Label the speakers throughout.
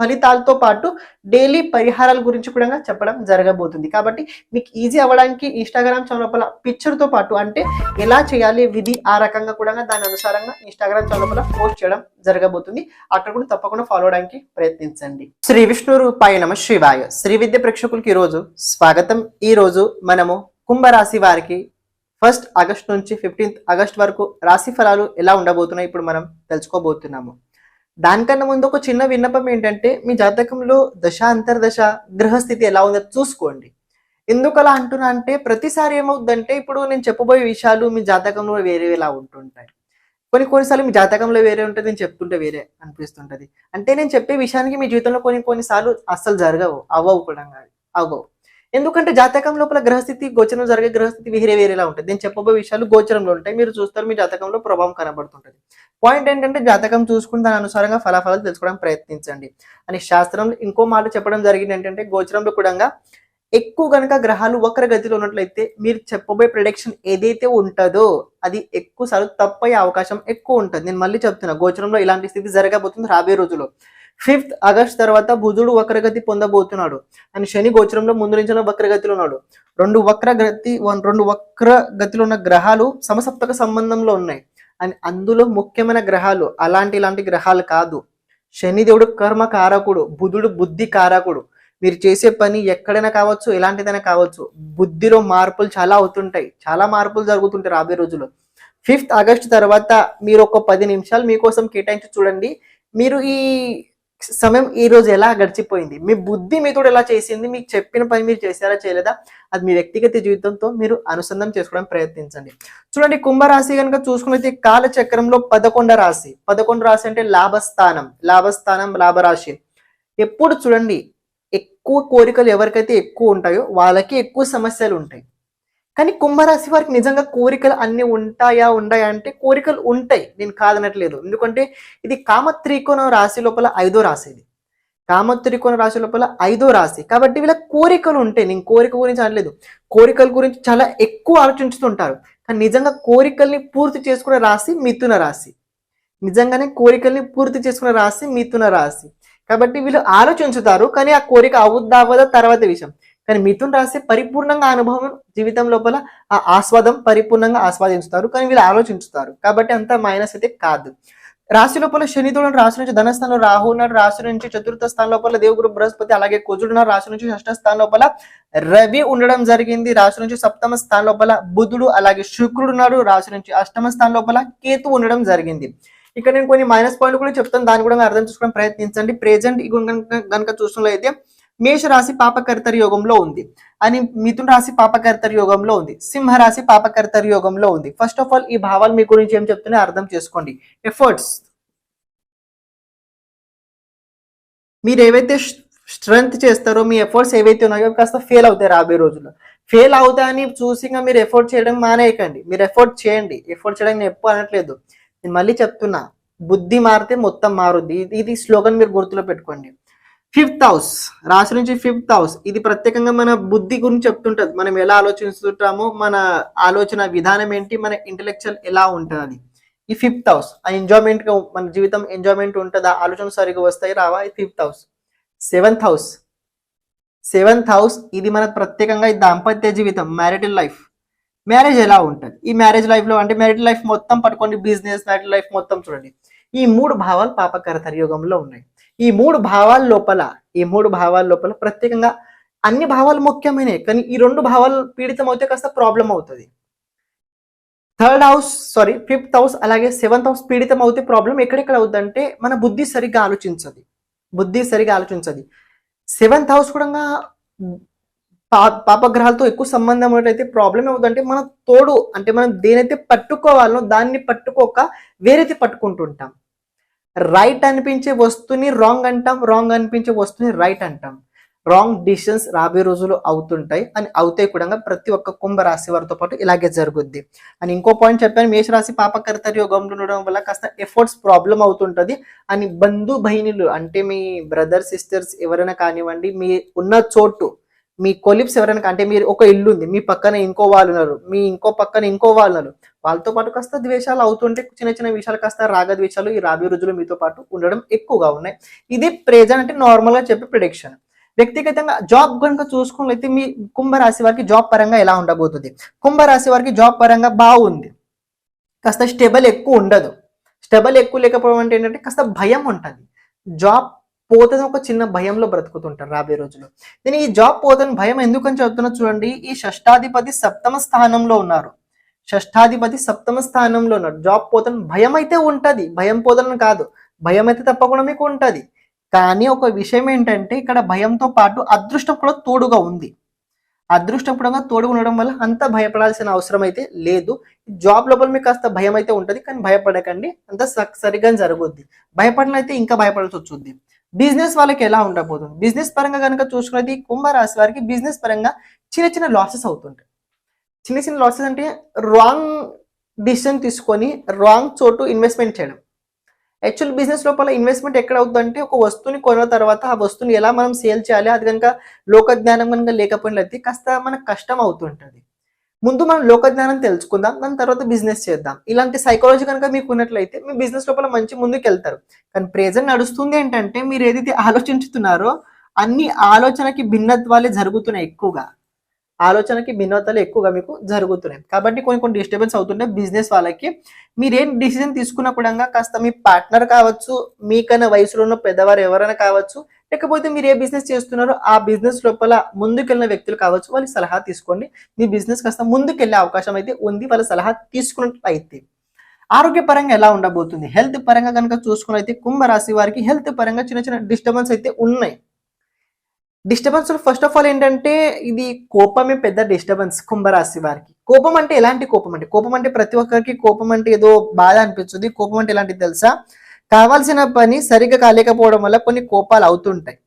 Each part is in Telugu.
Speaker 1: ఫలితాలతో పాటు డైలీ పరిహారాల గురించి కూడా చెప్పడం జరగబోతుంది. కాబట్టి మీకు ఈజీ అవ్వడానికి ఇన్స్టాగ్రామ్ చౌలపల పిక్చర్తో పాటు అంటే ఎలా చేయాలి విధి ఆ రకంగా కూడా దాని అనుసారంగా ఇన్స్టాగ్రామ్ చౌలపల పోస్ట్ చేయడం జరగబోతుంది. అక్కడ కూడా తప్పకుండా ఫాలో అవడానికి ప్రయత్నించండి. శ్రీ విష్ణు రూపాయ నమ శివాయ. శ్రీ విద్య ప్రేక్షకులకి ఈరోజు స్వాగతం. ఈ రోజు మనము కుంభరాశి వారికి ఫస్ట్ ఆగస్ట్ నుంచి ఫిఫ్టీన్త్ ఆగస్ట్ వరకు రాశి ఫలాలు ఎలా ఉండబోతున్నాయి ఇప్పుడు మనం తెలుసుకోబోతున్నాము. దానికన్నా ముందు ఒక చిన్న విన్నపం ఏంటంటే మీ జాతకంలో దశ అంతర్దశ గ్రహస్థితి ఎలా ఉందో చూసుకోండి. ఎందుకు అలా అంటున్నా అంటే ప్రతిసారి ఏమవుతుందంటే ఇప్పుడు నేను చెప్పబోయే విషయాలు మీ జాతకంలో వేరే ఎలా ఉంటుంటాయి. కొన్ని కొన్నిసార్లు మీ జాతకంలో వేరే ఉంటుంది నేను చెప్తుంటే వేరే అనిపిస్తుంటది. అంటే నేను చెప్పే విషయానికి మీ జీవితంలో కొన్ని కొన్నిసార్లు అస్సలు జరగవు అవ్వవు కూడా అవ్వవు. ఎందుకంటే జాతకం లోపల గ్రహస్థితి గోచరం జరిగే గ్రహస్థితి వేరే వేరేలా ఉంటుంది. నేను చెప్పబోయే విషయాలు గోచరంలో ఉంటాయి. మీరు చూస్తారు మీ జాతకంలో ప్రభావం కనబడుతుంటుంది. పాయింట్ ఏంటంటే జాతకం చూసుకుని దాని అనుసారంగా ఫలాఫలాలు తెలుసుకోవడానికి ప్రయత్నించండి. అని శాస్త్రం ఇంకో మాట చెప్పడం జరిగింది ఏంటంటే గోచరంలో కూడా ఎక్కువ గనక గ్రహాలు వక్ర గతిలో ఉన్నట్లయితే మీరు చెప్పబోయే ప్రొడక్షన్ ఏదైతే ఉంటుందో అది ఎక్కువ సార్లు తప్పయ్యే అవకాశం ఎక్కువ ఉంటుంది. నేను మళ్ళీ చెప్తున్నా గోచరంలో ఇలాంటి స్థితి జరగబోతుంది రాబోయే రోజుల్లో. ఫిఫ్త్ ఆగస్ట్ తర్వాత బుధుడు వక్రగతి పొందబోతున్నాడు. అని శని గోచరంలో ముందు నుంచి వక్రగతిలో ఉన్నాడు. రెండు వక్రగతి రెండు వక్రగతిలో ఉన్న గ్రహాలు సమసప్తక సంబంధంలో ఉన్నాయి. అని అందులో ముఖ్యమైన గ్రహాలు అలాంటి ఇలాంటి గ్రహాలు కాదు. శనిదేవుడు కర్మ కారకుడు బుధుడు బుద్ధి కారకుడు. మీరు చేసే పని ఎక్కడైనా కావచ్చు ఎలాంటిదైనా కావచ్చు బుద్ధిలో మార్పులు చాలా అవుతుంటాయి. చాలా మార్పులు జరుగుతుంటాయి రాబోయే రోజుల్లో. ఫిఫ్త్ ఆగస్ట్ తర్వాత మీరు ఒక పది నిమిషాలు మీకోసం కేటాయించి చూడండి. మీరు ఈ సమయం ఈ రోజు ఎలా గడిచిపోయింది? మీ బుద్ధి మీతో ఎలా చేసింది? మీకు చెప్పిన పని మీరు చేశారా చేయలేదా? అది మీ వ్యక్తిగత జీవితంతో మీరు అనుసంధానం చేసుకోవడానికి ప్రయత్నించండి. చూడండి కుంభరాశి కనుక చూసుకున్నైతే కాల చక్రంలో పదకొండ రాశి. పదకొండు రాశి అంటే లాభస్థానం. లాభస్థానం లాభరాశి. ఎప్పుడు చూడండి ఎక్కువ కోరికలు ఎవరికైతే ఎక్కువ ఉంటాయో వాళ్ళకి ఎక్కువ సమస్యలు ఉంటాయి. కానీ కుంభరాశి వారికి నిజంగా కోరికలు అన్ని ఉంటాయా ఉన్నాయా అంటే కోరికలు ఉంటాయి. నేను కాదనట్లేదు. ఎందుకంటే ఇది కామత్రికోణ రాశి లోపల ఐదో రాశి ఇది. కామత్రికోణ రాశి లోపల ఐదో రాశి. కాబట్టి వీళ్ళ కోరికలు ఉంటాయి. నేను కోరిక గురించి అనలేదు. కోరికల గురించి చాలా ఎక్కువ ఆలోచించుతుంటారు. కానీ నిజంగా కోరికల్ని పూర్తి చేసుకునే రాశి మిథున రాశి. నిజంగానే కోరికల్ని పూర్తి చేసుకునే రాశి మిథున రాశి. కాబట్టి వీళ్ళు ఆలోచించుతారు. కానీ ఆ కోరిక అవుద్దా అవ్వదా తర్వాత విషయం. కానీ మిథున్ రాశి పరిపూర్ణంగా అనుభవం జీవితం లోపల ఆ ఆస్వాదం పరిపూర్ణంగా ఆస్వాదించుతారు. కానీ వీళ్ళు ఆలోచించుతారు. కాబట్టి అంత మైనస్ అయితే కాదు. రాశి లోపల శనితోడు రాశి నుంచి ధనస్థానంలో రాహు ఉన్నాడు. రాశి నుంచి చతుర్థ స్థానం లోపల దేవుగురు బృహస్పతి అలాగే కుజుడు ఉన్నాడు రాశి నుంచి షష్ఠ స్థానం లోపల రవి ఉండడం జరిగింది. రాశి నుంచి సప్తమ స్థానం లోపల బుధుడు అలాగే శుక్రుడు ఉన్నాడు. రాశి నుంచి అష్టమ స్థానం లోపల కేతు ఉండడం జరిగింది. ఇక్కడ నేను కొన్ని మైనస్ పాయింట్లు కూడా చెప్తాను. దాన్ని కూడా అర్థం చేసుకోవడం ప్రయత్నించండి. ప్రెజెంట్ కనుక చూసినట్లయితే మేష రాశి పాపకర్తరి యోగంలో ఉంది. అని మిథున రాశి పాపకర్తరి యోగంలో ఉంది. సింహ రాశి పాపకర్తరి యోగంలో ఉంది. ఫస్ట్ ఆఫ్ ఆల్ ఈ భావాలు మీ గురించి ఏం చెప్తున్నాయో అర్థం చేసుకోండి. ఎఫర్ట్స్ మీరు ఏవైతే స్ట్రెంగ్త్ చేస్తారో మీ ఎఫర్ట్స్ ఏవైతే ఉన్నాయో కాస్త ఫెయిల్ అవుతాయి రాబోయే రోజుల్లో. ఫెయిల్ అవుతాయని చూసి ఇంకా మీరు ఎఫర్ట్ చేయడం మానేయకండి. మీరు ఎఫర్ట్ చేయండి. ఎఫర్ట్ చేయడం నేను ఎప్పుడు అనట్లేదు. నేను మళ్ళీ చెప్తున్నా. బుద్ధి మారితే మొత్తం మారుద్ది. ఇది ఇది స్లోగన్ మీరు గుర్తులో పెట్టుకోండి. ఫిఫ్త్ హౌస్ రాశి నుంచి ఫిఫ్త్ హౌస్ ఇది ప్రత్యేకంగా మన బుద్ధి గురించి చెప్తుంటది. మనం ఎలా ఆలోచిస్తుంటామో మన ఆలోచన విధానం ఏంటి మన ఇంటలెక్చువల్ ఎలా ఉంటుంది ఈ ఫిఫ్త్ హౌస్ ఆ ఎంజాయ్మెంట్ మన జీవితం ఎంజాయ్మెంట్ ఉంటుందా? ఆలోచన సరిగా వస్తాయి రావా? ఈ fifth house seventh house seventh house ఇది మన ప్రత్యేకంగా ఈ దాంపత్య జీవితం మ్యారిటల్ లైఫ్ మ్యారేజ్ ఎలా ఉంటుంది? ఈ మ్యారేజ్ లైఫ్లో అంటే మ్యారిటల్ లైఫ్ మొత్తం పట్టుకోండి బిజినెస్ మ్యారిటల్ లైఫ్ మొత్తం చూడండి. ఈ మూడు భావాలు పాపకర యుగంలో ఉన్నాయి. ఈ మూడు భావాల లోపల ఈ మూడు భావాల లోపల ప్రత్యేకంగా అన్ని భావాలు ముఖ్యమైనవి కానీ ఈ రెండు భావాలు పీడితం అవుతే కాస్త ప్రాబ్లం అవుతుంది. Third house sorry fifth house అలాగే సెవెంత్ హౌస్ పీడితం అవుతే ప్రాబ్లం ఎక్కడెక్కడ అవుతుందంటే మన బుద్ధి సరిగ్గా ఆలోచించదు. బుద్ధి సరిగా ఆలోచించదు. సెవెంత్ హౌస్ కూడా పా- పాపగ్రహాలతో ఎక్కువ సంబంధం ఉన్నట్లయితే ప్రాబ్లం ఏమవుతుందంటే మన తోడు అంటే మనం దేనైతే పట్టుకోవాలనో దాన్ని పట్టుకోక వేరైతే పట్టుకుంటుంటాం. రైట్ అనిపించే వస్తువుని రాంగ్ అంటాం రాంగ్ అనిపించే వస్తువుని రైట్ అంటాం. రాంగ్ డిసిషన్స్ రాబోయే రోజులు అవుతుంటాయి అని అవుతాయి కూడా ప్రతి ఒక్క కుంభ రాశి వారితో పాటు ఇలాగే జరుగుద్ది. అని ఇంకో పాయింట్ చెప్పాను మేషరాశి పాపకర్తరి యోగంలో ఉండడం వల్ల కాస్త ఎఫర్ట్స్ ప్రాబ్లం అవుతుంటుంది. అని బంధు బహిణులు అంటే మీ బ్రదర్ సిస్టర్స్ ఎవరైనా కానివ్వండి మీ ఉన్న చోటు మీ కొలిప్స్ ఎవరైనా అంటే మీరు ఒక ఇల్లు ఉంది మీ పక్కన ఇంకో వాళ్ళు ఉన్నారు మీ ఇంకో పక్కన ఇంకో వాళ్ళు ఉన్నారు వాళ్ళతో పాటు కాస్త ద్వేషాలు అవుతుంటే చిన్న చిన్న విషయాలు కాస్త రాగద్వేషాలు ఈ రాబోయే రోజులు మీతో పాటు ఉండడం ఎక్కువగా ఉన్నాయి. ఇది ప్రెజెంట్ అంటే నార్మల్గా చెప్పే ప్రిడిక్షన్. వ్యక్తిగతంగా జాబ్ కనుక చూసుకున్నట్లయితే మీ కుంభరాశి వారికి జాబ్ పరంగా ఎలా ఉండబోతుంది? కుంభరాశి వారికి జాబ్ పరంగా బాగుంది. కాస్త స్టెబుల్ ఎక్కువ ఉండదు. స్టెబుల్ ఎక్కువ లేకపోవడం అంటే ఏంటంటే కాస్త భయం ఉంటుంది. జాబ్ పోతుంది ఒక చిన్న భయంలో బ్రతుకుతుంటారు రాబోయే రోజులు నేను ఈ జాబ్ పోతని భయం ఎందుకని చెప్తున్నా చూడండి. ఈ షష్టాధిపతి సప్తమ స్థానంలో ఉన్నారు. షష్టాధిపతి సప్తమ స్థానంలో ఉన్నారు. జాబ్ పోతని భయం అయితే ఉంటది. భయం పోతనని కాదు. భయం అయితే తప్పకుండా మీకు ఉంటుంది. కానీ ఒక విషయం ఏంటంటే ఇక్కడ భయంతో పాటు అదృష్టం కూడా తోడుగా ఉంది. అదృష్టం కూడా తోడుగా ఉండడం వల్ల అంత భయపడాల్సిన అవసరం అయితే లేదు. జాబ్ లోపల మీకు కాస్త భయం అయితే ఉంటది. కానీ భయపడకండి. అంత సరిగ్గా జరుగుద్ది. భయపడిన అయితే ఇంకా భయపడాల్సి వచ్చింది బిజినెస్ వాళ్ళకి ఎలా ఉండబోతుంది? బిజినెస్ పరంగా కనుక చూసుకున్నది కుంభరాశి వారికి బిజినెస్ పరంగా చిన్న చిన్న లాసెస్ అవుతుంటాయి. చిన్న చిన్న లాసెస్ అంటే రాంగ్ డిసిషన్ తీసుకొని రాంగ్ చోటు ఇన్వెస్ట్మెంట్ చేయడం. యాక్చువల్ బిజినెస్ లోపల ఇన్వెస్ట్మెంట్ ఎక్కడ అవుతుందంటే ఒక వస్తువుని కొన్న తర్వాత ఆ వస్తువుని ఎలా మనం సేల్ చేయాలి అది కనుక లోక జ్ఞానం కనుక లేకపోయినట్లయితే కాస్త మనకు కష్టం అవుతుంటుంది. ముందు మనం లోక జ్ఞానం తెలుసుకుందాం దాని తర్వాత బిజినెస్ చేద్దాం. ఇలాంటి సైకాలజీ కనుక మీకు ఉన్నట్లయితే మీ బిజినెస్ లోపల మంచి ముందుకు వెళ్తారు కానీ ప్రెజెంట్ నడుస్తుంది ఏంటంటే మీరు ఏదైతే ఆలోచించుతున్నారో అన్ని ఆలోచనకి భిన్నత్వాలే జరుగుతున్నాయి ఎక్కువగా. ఆలోచనకి భిన్నతలు ఎక్కువగా మీకు జరుగుతున్నాయి. కాబట్టి కొన్ని కొన్ని డిస్టర్బెన్స్ అవుతుంటాయి బిజినెస్ వాళ్ళకి. మీరేం డిసిజన్ తీసుకున్నా కూడా కాస్త మీ పార్ట్నర్ కావచ్చు మీకన్నా వయసులో ఉన్న పెద్దవారు ఎవరైనా కావచ్చు లేకపోతే మీరు ఏ బిజినెస్ చేస్తున్నారో ఆ బిజినెస్ లోపల ముందుకెళ్ళిన వ్యక్తులు కావచ్చు వాళ్ళకి సలహా తీసుకోండి. మీ బిజినెస్ కాస్త ముందుకెళ్ళే అవకాశం అయితే ఉంది వాళ్ళ సలహా తీసుకున్నట్లు అయితే ఆరోగ్యపరంగా ఎలా ఉండబోతుంది? హెల్త్ పరంగా కనుక చూసుకున్నైతే కుంభరాశి వారికి హెల్త్ పరంగా చిన్న చిన్న డిస్టర్బెన్స్ అయితే ఉన్నాయి. డిస్టర్బెన్స్ ఫస్ట్ ఆఫ్ ఆల్ ఏంటంటే ఇది కోపమే పెద్ద డిస్టర్బెన్స్ కుంభరాశి వారికి. కోపం అంటే ఎలాంటి కోపం అంటే కోపం అంటే ప్రతి ఒక్కరికి కోపం అంటే ఏదో బాధ అనిపిస్తుంది. కోపం అంటే ఎలాంటిది తెలుసా? కావాల్సిన పని సరిగ్గా కాలేకపోవడం వల్ల కొన్ని కోపాలు అవుతుంటాయి.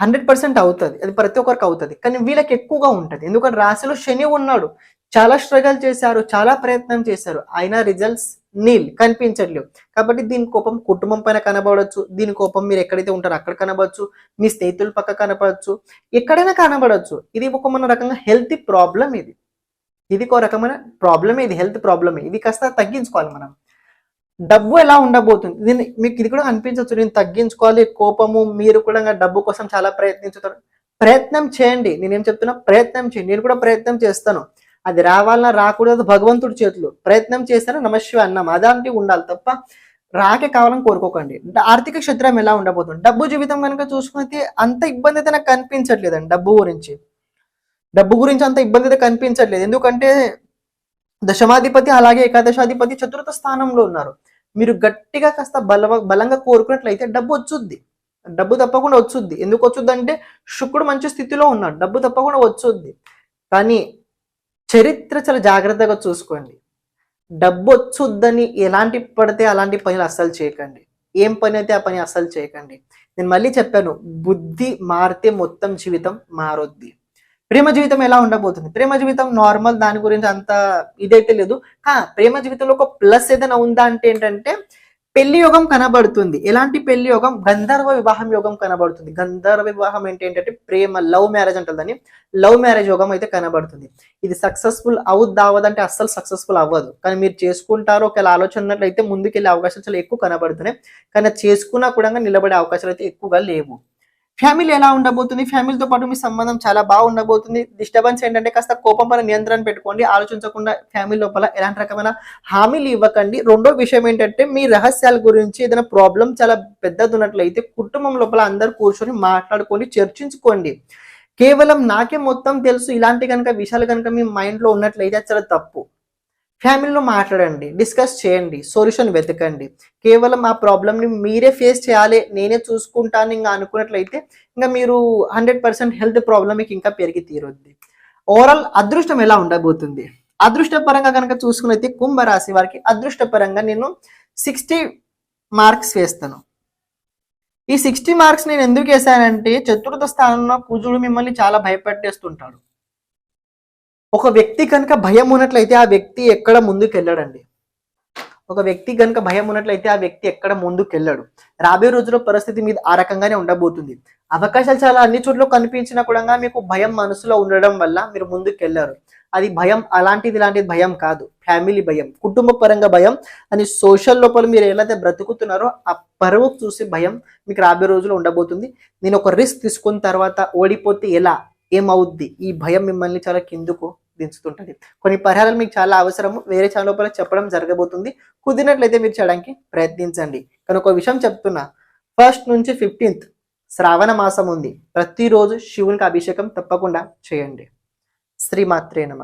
Speaker 1: హండ్రెడ్ పర్సెంట్ అవుతుంది. అది ప్రతి ఒక్కరికి అవుతుంది. కానీ వీళ్ళకి ఎక్కువగా ఉంటుంది. ఎందుకంటే రాశిలో శని ఉన్నాడు. చాలా స్ట్రగల్ చేశారు. చాలా ప్రయత్నం చేశారు. అయినా రిజల్ట్స్ నీల్ కనిపించట్లేవు. కాబట్టి దీని కోపం కుటుంబం పైన కనబడవచ్చు దీని కోపం మీరు ఎక్కడైతే ఉంటారో అక్కడ కనబడచ్చు. మీ స్నేహితుల పక్క కనబడచ్చు. ఎక్కడైనా కనబడచ్చు. ఇది ఒక మన రకంగా హెల్త్ ప్రాబ్లం ఇది. ఇది ఒక రకమైన ప్రాబ్లమే ఇది. హెల్త్ ప్రాబ్లమే ఇది కాస్త తగ్గించుకోవాలి మనం. డబ్బు ఎలా ఉండబోతుంది? దీన్ని మీకు ఇది కూడా అనిపించవచ్చు. నేను తగ్గించుకోవాలి. కోపము మీరు కూడా డబ్బు కోసం చాలా ప్రయత్నించుతారు. ప్రయత్నం చేయండి. నేనేం చెప్తున్నా? ప్రయత్నం చేయండి. నేను కూడా ప్రయత్నం చేస్తాను. అది రావాలన్నా రాకూడదు. భగవంతుడి చేతులు. ప్రయత్నం చేస్తాను నమశివ అన్నం. అదాంటి ఉండాలి తప్ప రాకే కావాలని కోరుకోకండి. ఆర్థిక క్షేత్రం ఎలా ఉండబోతుంది? డబ్బు జీవితం కనుక చూసుకుంటే అంత ఇబ్బంది అయితే నాకు కనిపించట్లేదండి డబ్బు గురించి. డబ్బు గురించి అంత ఇబ్బంది అయితే కనిపించట్లేదు. ఎందుకంటే దశమాధిపతి అలాగే ఏకాదశాధిపతి చతుర్థ స్థానంలో ఉన్నారు. మీరు గట్టిగా కాస్త బల బలంగా కోరుకున్నట్లయితే డబ్బు వచ్చుద్ది. డబ్బు తప్పకుండా వచ్చుద్ది. ఎందుకు వచ్చుద్ది అంటే శుక్రుడు మంచి స్థితిలో ఉన్నాడు. డబ్బు తప్పకుండా వచ్చుద్ది. కానీ చరిత్ర చాలా జాగ్రత్తగా చూసుకోండి. డబ్బు వచ్చుద్దని ఎలాంటి పడితే అలాంటి పనులు అస్సలు చేయకండి. ఏం పని అయితే ఆ పని అస్సలు చేయకండి. నేను మళ్ళీ చెప్పాను బుద్ధి మారితే మొత్తం జీవితం మారొద్ది. ప్రేమ జీవితం ఎలా ఉండబోతుంది? ప్రేమ జీవితం నార్మల్ దాని గురించి అంత ఇదైతే లేదు. కా ప్రేమ జీవితంలో ఒక ప్లస్ ఏదైనా ఉందా అంటే ఏంటంటే పెళ్ళి యోగం కనబడుతుంది. ఎలాంటి పెళ్ళి యోగం? గంధర్వ వివాహం యోగం కనబడుతుంది. గంధర్వ వివాహం ఏంటి ఏంటంటే ప్రేమ లవ్ మ్యారేజ్ అంటుందని లవ్ మ్యారేజ్ యోగం అయితే కనబడుతుంది. ఇది సక్సెస్ఫుల్ అవుద్దా అవ్వదంటే అస్సలు సక్సెస్ఫుల్ అవ్వదు. కానీ మీరు చేసుకుంటారో ఒకవేళ ఆలోచన ఉన్నట్లయితే ముందుకెళ్ళే అవకాశాలు చాలా ఎక్కువ కనబడుతున్నాయి. కానీ చేసుకున్నా కూడా నిలబడే అవకాశాలు అయితే ఎక్కువగా లేవు. ఫ్యామిలీ ఎలా ఉండబోతుంది? ఫ్యామిలీతో పాటు మీ సంబంధం చాలా బాగా ఉండబోతుంది. డిస్టర్బెన్స్ ఏంటంటే కాస్త కోపం పైన నియంత్రణ పెట్టుకోండి. ఆలోచించకుండా ఫ్యామిలీ లోపల ఎలాంటి రకమైన హామీలు ఇవ్వకండి. రెండో విషయం ఏంటంటే మీ రహస్యాల గురించి ఏదైనా ప్రాబ్లం చాలా పెద్దది ఉన్నట్లయితే కుటుంబం లోపల అందరు కూర్చొని మాట్లాడుకొని చర్చించుకోండి. కేవలం నాకే మొత్తం తెలుసు. ఇలాంటి కనుక విషయాలు కనుక మీ మైండ్లో ఉన్నట్లయితే చాలా తప్పు. ఫ్యామిలీలో మాట్లాడండి డిస్కస్ చేయండి సొల్యూషన్ వెతకండి. కేవలం ఆ ప్రాబ్లమ్ని మీరే ఫేస్ చేయాలి నేనే చూసుకుంటాను ఇంకా అనుకున్నట్లయితే ఇంకా మీరు హండ్రెడ్ పర్సెంట్ హెల్త్ ప్రాబ్లమ్ మీకు ఇంకా పెరిగి తీరుద్ది. ఓవరాల్ అదృష్టం ఎలా ఉండబోతుంది? అదృష్టపరంగా కనుక చూసుకున్నైతే కుంభరాశి వారికి అదృష్టపరంగా నేను సిక్స్టీ మార్క్స్ వేస్తాను. ఈ సిక్స్టీ మార్క్స్ నేను ఎందుకు వేసానంటే చతుర్థ స్థానంలో కుజుడు మిమ్మల్ని చాలా భయపెట్టేస్తుంటాడు. ఒక వ్యక్తి కనుక భయం ఉన్నట్లయితే ఆ వ్యక్తి ఎక్కడ ముందుకెళ్ళడండి? ఒక వ్యక్తి కనుక భయం ఉన్నట్లయితే ఆ వ్యక్తి ఎక్కడ ముందుకు వెళ్ళాడు రాబోయే రోజుల్లో పరిస్థితి మీద ఆ రకంగానే ఉండబోతుంది. అవకాశాలు చాలా అన్ని చోట్ల కనిపించినా కూడా మీకు భయం మనసులో ఉండడం వల్ల మీరు ముందుకు వెళ్ళారు అది భయం అలాంటిది ఇలాంటిది భయం కాదు. ఫ్యామిలీ భయం కుటుంబ పరంగా భయం అని సోషల్ లోపల మీరు ఎలా బ్రతుకుతున్నారో ఆ పరువు చూసి భయం మీకు రాబోయే రోజుల్లో ఉండబోతుంది. నేను ఒక రిస్క్ తీసుకున్న తర్వాత ఓడిపోతే ఎలా? ఏమవుద్ది? ఈ భయం మిమ్మల్ని చాలా కిందుకు దించుతుంటది. కొన్ని పరిహారాలు మీకు చాలా అవసరము. వేరే ఛానల్ లోపల చెప్పడం జరగబోతుంది. కుదిరినట్లయితే మీరు చేయడానికి ప్రయత్నించండి. కానీ ఒక విషయం చెప్తున్నా. ఫస్ట్ నుంచి ఫిఫ్టీన్త్ శ్రావణ మాసం ఉంది. ప్రతిరోజు శివునికి అభిషేకం తప్పకుండా చేయండి. శ్రీమాత్రే నమ.